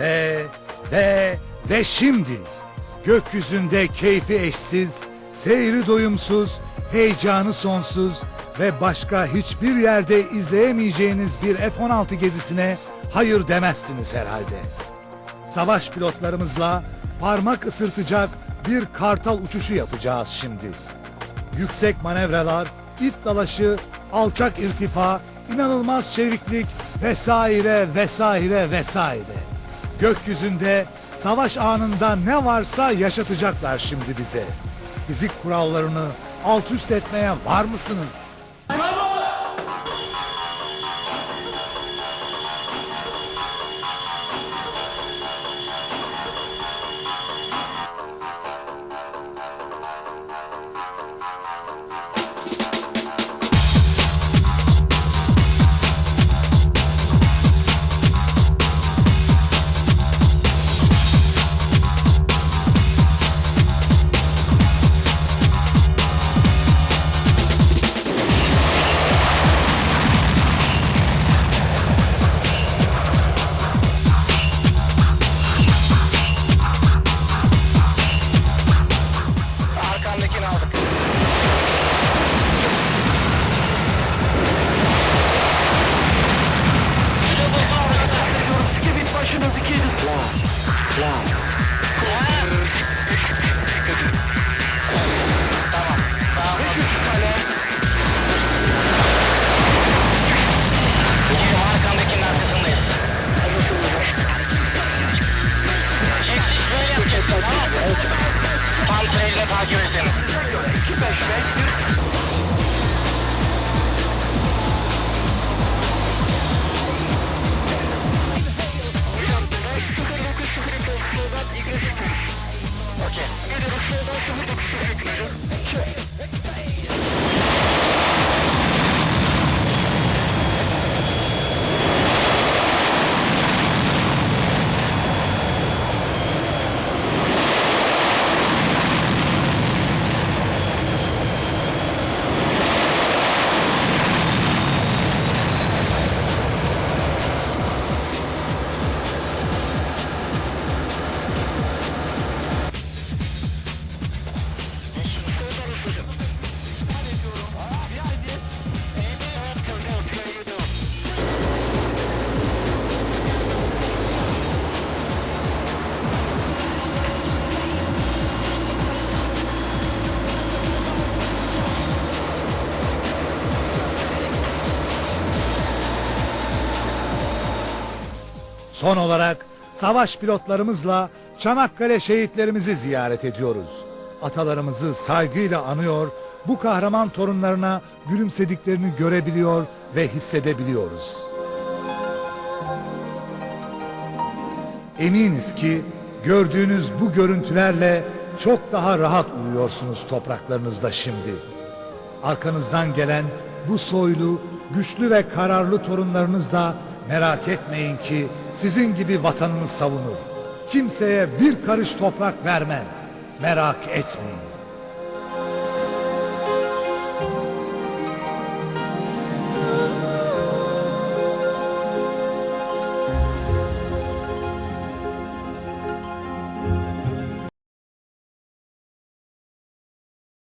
Ve, ve, ve şimdi gökyüzünde keyfi eşsiz, seyri doyumsuz, heyecanı sonsuz ve başka hiçbir yerde izleyemeyeceğiniz bir F-16 gezisine hayır demezsiniz herhalde. Savaş pilotlarımızla parmak ısırtacak bir kartal uçuşu yapacağız şimdi. Yüksek manevralar, ip dalaşı, alçak irtifa, inanılmaz çeviklik vesaire vesaire vesaire. Gökyüzünde savaş anında ne varsa yaşatacaklar şimdi bize. Fizik kurallarını alt üst etmeye var mısınız? taking all the Son olarak savaş pilotlarımızla Çanakkale şehitlerimizi ziyaret ediyoruz. Atalarımızı saygıyla anıyor, bu kahraman torunlarına gülümsediklerini görebiliyor ve hissedebiliyoruz. Eminiz ki gördüğünüz bu görüntülerle çok daha rahat uyuyorsunuz topraklarınızda şimdi. Arkanızdan gelen bu soylu, güçlü ve kararlı torunlarınız da merak etmeyin ki sizin gibi vatanını savunur. Kimseye bir karış toprak vermez. Merak etmeyin.